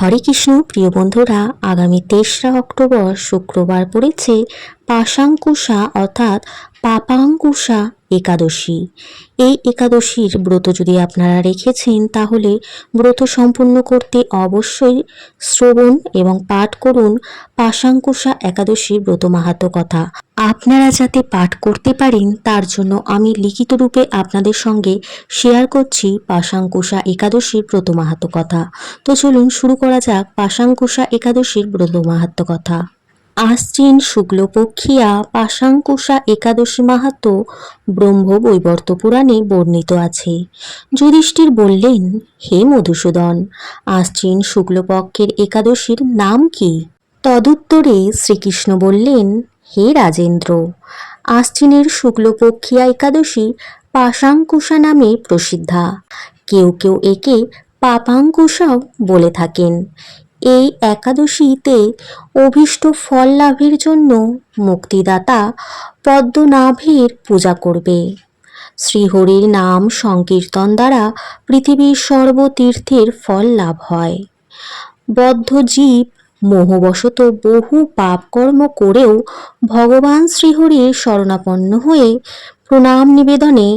হরে কৃষ্ণ প্রিয় বন্ধুরা আগামী তেসরা অক্টোবর শুক্রবার পড়েছে পাশাঙ্কুশা অর্থাৎ পাপাঙ্কুশা একাদশী। এই একাদশীর ব্রত যদি আপনারা রেখেছেন, তাহলে ব্রত সম্পূর্ণ করতে অবশ্যই শ্রবণ এবং পাঠ করুন পাশাঙ্কুশা একাদশীর ব্রত মাহাত্ম কথা। আপনারা যাতে পাঠ করতে পারেন, তার জন্য আমি লিখিত রূপে আপনাদের সঙ্গে শেয়ার করছি পাশাঙ্কুশা একাদশীর ব্রত মাহাত্ম কথা। তো চলুন শুরু করা যাক পাশাঙ্কুশা একাদশীর ব্রত মাহাত্ম কথা। আশ্বিন শুক্লপক্ষিয়া পাশাঙ্কুশা একাদশী মাহাত্ম ব্রহ্ম বৈবর্ত পুরাণে বর্ণিত আছে। যুধিষ্ঠির বললেন, হে মধুসূদন আশ্বিন শুক্লপক্ষের একাদশীর নাম কি? তদুত্তরে শ্রীকৃষ্ণ বললেন, হে রাজেন্দ্র আশ্বিনের শুক্লপক্ষিয়া একাদশী পাশাঙ্কুশা নামে প্রসিদ্ধা। কেউ কেউ একে পাপাঙ্কুশাও বলে থাকেন। এই একাদশীতে অভীষ্ট ফল লাভের জন্য মুক্তিদাতা পদ্মনাভের পূজা করবে। শ্রীহরির নাম সংকীর্তন দ্বারা পৃথিবীর সর্বতীর্থের ফল লাভ হয়। বদ্ধ জীব মোহবশত বহু পাপকর্ম করেও ভগবান শ্রীহরির শরণাপন্ন হয়ে প্রণাম নিবেদনে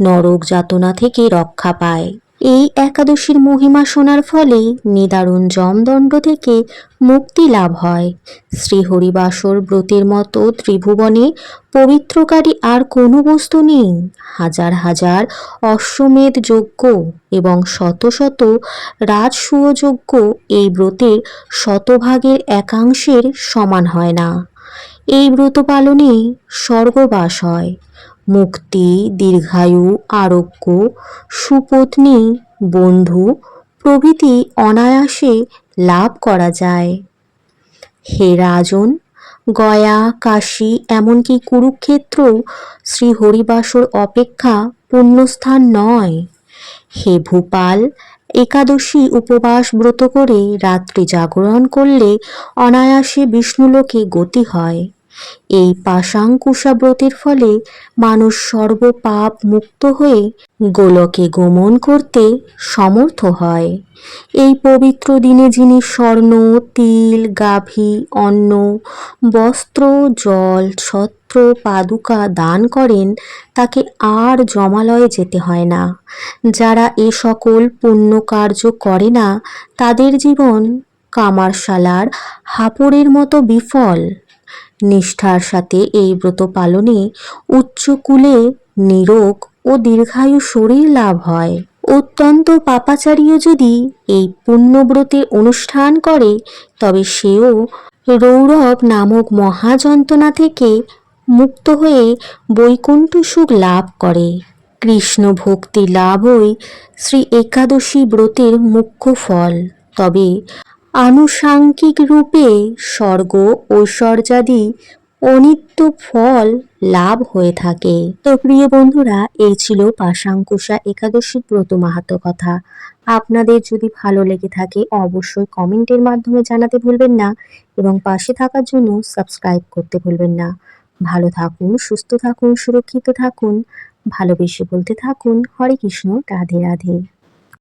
নরক যাতনা থেকে রক্ষা পায়। এই একাদশীর মহিমা শোনার ফলে নিদারুণ জমদণ্ড থেকে মুক্তি লাভ হয়। শ্রীহরিবাসর ব্রতের মতো ত্রিভুবনে পবিত্রকারী আর কোনো বস্তু নেই। হাজার হাজার অশ্বমেধ যজ্ঞ এবং শত শত রাজসূয় যজ্ঞ এই ব্রতের শতভাগের একাংশের সমান হয় না। এই ব্রত পালনে স্বর্গবাস হয়। মুক্তি, দীর্ঘায়ু, আরোগ্য, সুপত্নী, বন্ধু, প্রভৃতি অনায়াসে লাভ করা যায়। হে রাজন, গয়া, কাশী এমনকি কুরুক্ষেত্র শ্রী হরিবাসর অপেক্ষা পুণ্যস্থান নয়। হে ভূপাল, একাদশী উপবাস ব্রত করে রাত্রি জাগরণ করলে অনায়াসে বিষ্ণুলোকে গতি হয়। এই পাশাঙ্কুশা ব্রতের ফলে মানুষ সর্বপাপ মুক্ত হয়ে গোলকে গমন করতে সমর্থ হয়। এই পবিত্র দিনে যিনি স্বর্ণ, তিল, গাভী, অন্ন, বস্ত্র, জল, ছত্র, পাদুকা দান করেন, তাকে আর জমালয়ে যেতে হয় না। যারা এ সকল পুণ্য কার্য করে না, তাদের জীবন কামারশালার হাপড়ের মতো বিফল। নিষ্ঠার সাথে এই ব্রত পালনে উচ্চকুলে নিরোগ ও দীর্ঘায়ু শরীর লাভ হয়। অত্যন্ত পাপাচারীও যদি এই পুণ্যব্রতের অনুষ্ঠান করে, তবে সেও রৌরব নামক মহাযন্ত্রণা থেকে মুক্ত হয়ে বৈকুণ্ঠ সুখ লাভ করে। কৃষ্ণ ভক্তি লাভই শ্রী একাদশী ব্রতের মুখ্য ফল। তবে আনুষাঙ্গিক রূপে স্বর্গ, ঐশ্বর্যাদি অনিত্য ফল লাভ হয়ে থাকে। তো প্রিয় বন্ধুরা, এই ছিল পাশাঙ্কুশা একাদশী ব্রত মাহাত্ম কথা। আপনাদের যদি ভালো লেগে থাকে, অবশ্যই কমেন্টের মাধ্যমে জানাতে ভুলবেন না এবং পাশে থাকার জন্য সাবস্ক্রাইব করতে ভুলবেন না। ভালো থাকুন, সুস্থ থাকুন, সুরক্ষিত থাকুন, ভালোবেসে বলতে থাকুন, হরে কৃষ্ণ, রাধে রাধে।